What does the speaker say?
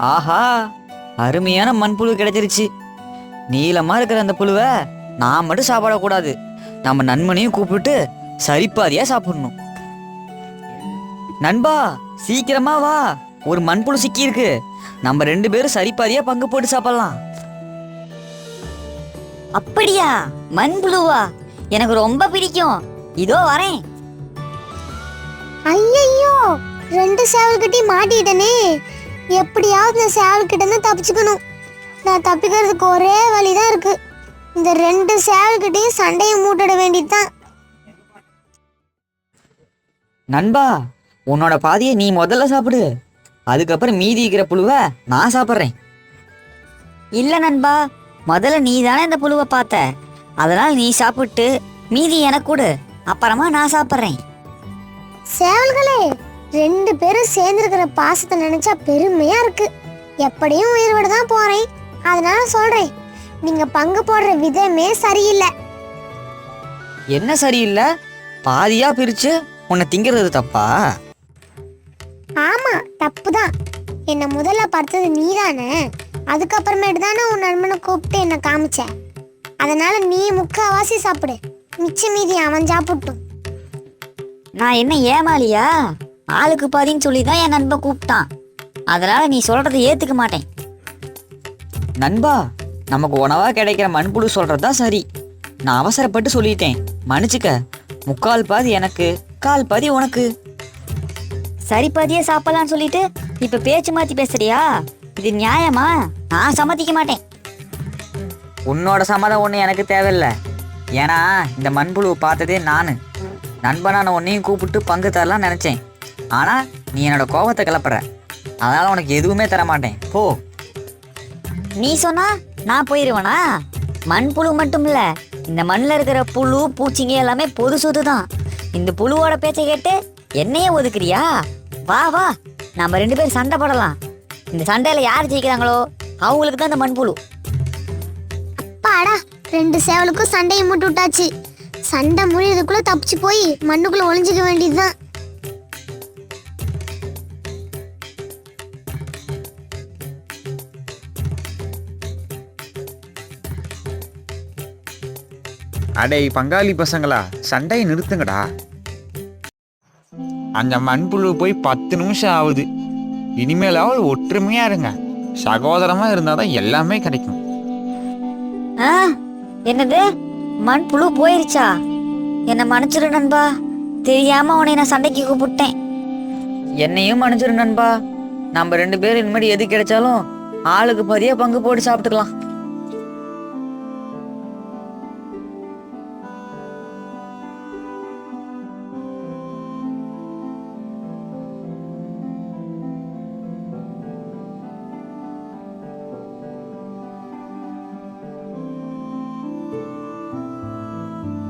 ஆஹா அருமையான மண்புழு கிடைச்சிருச்சு. நீளமா இருக்கிற அந்த புழுவை நான் மட்டும் சாப்பிடக்கூடாது. நம்ம நண்பனையும் கூப்பிட்டு சரிப்பாதியா சாப்பிடணும். நண்பா சீக்கிரமா வா. ஒரு மண்புழு சிக்கி இருக்கு நம்ம ரெண்டு பேரும் சரிப்பாதியா பங்கு போட்டு சாப்பிடலாம். அப்படியா? மண்புழுவா? எனக்கு ரொம்ப பிடிக்கும். இதோ வரேன். ஐயையோ ரெண்டு சேவல்கிட்டயும் மாட்டிட்டனே. எப்படியாவது இந்த சேவல்கிட்ட இருந்து தப்பிச்சுக்கணும். நான் தப்பிக்கிறதுக்கு ஒரே வழிதான் இருக்கு. இந்த ரெண்டு சேவல்கிட்டயும் சண்டையை மூட்டிட வேண்டியதுதான். நண்பா உன்னோட பாதியை நீ முதல்ல சாப்பிடு. அதுக்கப்புறம் மீதி இருக்கிற புழுவை நான் சாப்பிட்றேன். இல்ல நண்பா முதல்ல நீ தானே இந்த புழுவை பார்த்த. அதனால நீ சாப்பிட்டு மீதி எனக்கு கொடு. அப்புறமா நான் சாப்பிட்றேன். சேவல்களே ரெண்டு பேரும் சேர்ந்துருக்கிற பாசத்தை நினைச்சா பெருமையா இருக்கு. எப்படியும் உயிர் விட தான் போறேன். அதனால சொல்றேன் நீங்க பங்கு போடுற விதமே சரியில்லை. என்ன சரியில்லை? பாதியா பிரிச்சு உன்னை திங்கிறது தப்பா? ஆமா தப்புதான் என்ன முதல்ல பார்த்தது நீதானே. அதுக்கப்புறமேட்டு தானே உன் நண்பனை கூப்பிட்டு என்ன காமிச்ச. அதனால நீ முக்காவாசி சாப்பிடு. மிச்ச மீதி அவன் சாப்பிட்டும். நான் என்ன ஏமாலியா ஆளுக்கு பாதின்னு சொல்லி தான் என் நண்பன் கூப்பிட்டான். அதனால நீ சொல்றதை ஏத்துக்க மாட்டேன். நண்பா நமக்கு உணவா கிடைக்கிற மண்புழு சொல்றது தான் சரி. நான் அவசரப்பட்டு சொல்லிட்டேன். மன்னிச்சுக்க. முக்கால் பாதி எனக்கு கால் பாதி உனக்கு. சரி பாதியே சாப்பிடலாம்னு சொல்லிட்டு இப்ப பேச்சு மாத்தி பேசுறியா? இது நியாயமா? நான் சம்மதிக்க மாட்டேன். உன்னோட சம்மதம் ஒன்று எனக்கு தேவையில்ல. ஏன்னா இந்த மண்புழு பார்த்ததே நான். நண்பனான உன்னையும் கூப்பிட்டு பங்கு தரலாம் நினச்சேன். ஆனால் நீ என்னோட கோபத்தை கிளப்புற. அதனால் உனக்கு எதுவுமே தர மாட்டேன் போ. நீ சொன்னா நான் போயிருவேனா? மண்புழு மட்டும் இல்ல இந்த மண்ணில் இருக்கிற புழு பூச்சிங்க எல்லாமே பொது சொத்து தான். இந்த புழுவோட பேச்சை கேட்டு என்னையே ஒதுக்குறியா? வா வா. நம்ம ரெண்டு பேரும் சண்டை போடலாம். இந்த சண்டையில யார் ஜெயிக்கிறாங்களோ அவங்களுக்கு தான் இந்த மண்புழு பாடா ரெண்டு சேவலுக்கும் சண்டையை மூட்டு விட்டாச்சு. சண்டை முடியறதுக்குள்ள தப்பிச்சு போய் மண்ணுக்குள்ள ஒளிஞ்சிக்க வேண்டியதுதான். அடே பங்காளி பசங்களா சண்டையை நிறுத்துங்கடா. அந்த மண்புழு போய் பத்து நிமிஷம் ஆகுது. இனிமேலாவது ஒற்றுமையா இருங்க. சகோதரமா இருந்தாதான் எல்லாமே கிடைக்கும். ஆ என்னது? மண்புழு போயிருச்சா? என்ன மன்னிச்சிரு நண்பா. தெரியாம உன்னை நான் சண்டைக்கு கூப்பிட்டேன். என்னையும் மன்னிச்சிரு நண்பா. நம்ம ரெண்டு பேரும் இனிமேல் எது கிடைச்சாலும் ஆளுக்கு பாதியாக பங்கு போட்டு சாப்பிட்டுக்கலாம்.